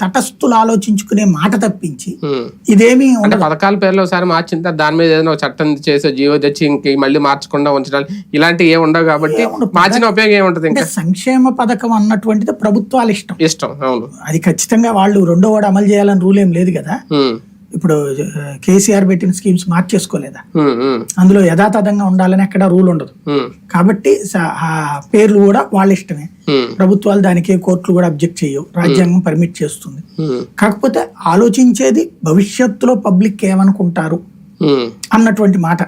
తటస్థులు ఆలోచించుకునే మాట తప్పించి. ఇదేమి అంటే పథకాల పేర్లు ఒకసారి మార్చిన తర్వాత దాని మీద ఏదైనా చట్టం చేసే జీవో తెచ్చి ఇంక మళ్ళీ మార్చకుండా ఉంచడాలు ఇలాంటివి ఏమి ఉండవు కాబట్టి. మార్చిన ఉపయోగం ఏముంటది అంటే ఇంకా సంక్షేమ పథకం అన్నటువంటిది ప్రభుత్వాల ఇష్టం ఇష్టం అవును అది ఖచ్చితంగా వాళ్ళు రెండో వాడు అమలు చేయాలని రూల్ ఏం లేదు కదా. ఇప్పుడు కేసీఆర్ పెట్టిన స్కీమ్స్ మార్చేసుకోలేదా. అందులో యథాతథంగా ఉండాలని ఎక్కడ రూల్ ఉండదు. కాబట్టి పేర్లు కూడా వాళ్ళ ఇష్టమే. ప్రభుత్వాలు దానికి కోర్టులు కూడా అబ్జెక్ట్ చేయవు రాజ్యాంగం పర్మిట్ చేస్తుంది. కాకపోతే ఆలోచించేది భవిష్యత్తులో పబ్లిక్ ఏమనుకుంటారు. అన్నటువంటి మాట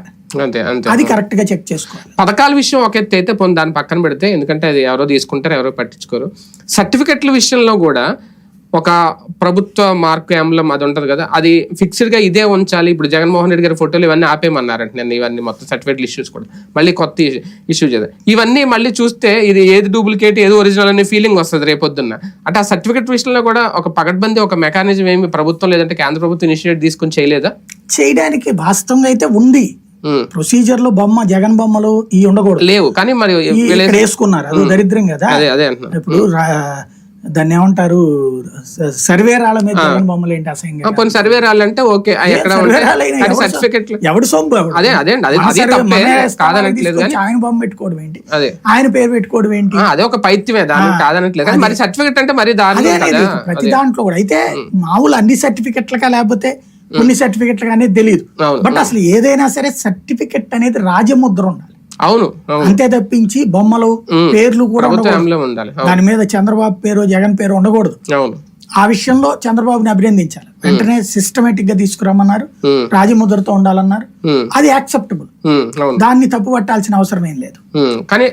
అంతే అంతే అది కరెక్ట్గా చెక్ చేసుకోవాలి పథకాల విషయం ఒక ఎత్తు అయితే దాన్ని పక్కన పెడితే ఎందుకంటే అది ఎవరో తీసుకుంటారు ఎవరో పట్టించుకోరు సర్టిఫికెట్ల విషయంలో కూడా ఒక ప్రభుత్వ మార్కు ఎంబ్లం అది ఉంటది కదా అది ఫిక్స్డ్గా ఇదే ఉంచాలి. ఇప్పుడు జగన్మోహన్ రెడ్డి గారి ఫోటోలు ఇవన్నీ ఆపేయమన్నారంట నేను ఇవన్నీ మొత్తం సర్టిఫికెట్లు ఇష్యూస్ కూడా. మళ్ళీ కొత్త ఇష్యూ చేద్దాం ఇవన్నీ మళ్ళీ చూస్తే ఇది ఏది డూప్లికేట్ ఏది ఒరిజినల్ అనే ఫీలింగ్ వస్తుంది రేపొద్దున్న. అంటే ఆ సర్టిఫికెట్ విషయంలో కూడా ఒక పగడ్బందీ ఒక మెకానిజం ఏమి ప్రభుత్వం లేదంటే కేంద్ర ప్రభుత్వం ఇనిషియేట్ తీసుకొని చేయలేదా? చేయడానికి వాస్తవంగా అయితే ఉంది. ప్రొసీజర్లో బొమ్మ జగన్ బొమ్మలు ఈ ఉండకూడదు. లేవు. కానీ మరి వేసుకున్నారు. అది దరిద్రం కదా. అదే అదే అంటున్నా. ఇప్పుడు దాన్ని ఏమంటారు? స- సర్వే రాళ్ళ మీద బొమ్మలు ఏంటి అసహ్యంగా? కొన్ని సర్వే రాలంటే ఓకే. ఎక్కడ కానీ ఎవడు సర్టిఫికెట్లు సొ- ఎవడు సొమ్ము ఎవడు? అదే అదే అండి. అది తప్పే. కాదనట్లేదు ఆయన బొమ్మ పెట్టుకోవడం ఏంటి? అదే. ఆయన పేరు పెట్టుకోవడం ఏంటి? అదే ఒక పైత్యమే. దానికి కాదనట్లేదు కానీ మరి సర్టిఫికెట్ అంటే మరి కదా. ప్రతి దాంట్లో కూడా. అయితే మామూలు అన్ని సర్టిఫికెట్లకా లేకపోతే కొన్ని సర్టిఫికెట్లకా అనేది తెలియదు బట్ అసలు ఏదైనా సరే సర్టిఫికెట్ అనేది రాజముద్ర ఉండాలి. అవును అంతే తప్పించి బొమ్మలు పేర్లు కూడా ఉండాలి. దాని మీద చంద్రబాబు పేరు జగన్ పేరు ఉండకూడదు. ఆ విషయంలో చంద్రబాబుని అభినందించాలి. వెంటనే సిస్టమేటిక్గా తీసుకురమ్మన్నారు. ఉమ్, రాజముద్రతో ఉండాలన్నారు. అది యాక్సెప్టబుల్ దాన్ని తప్పు పట్టాల్సిన అవసరం ఏం లేదు. కానీ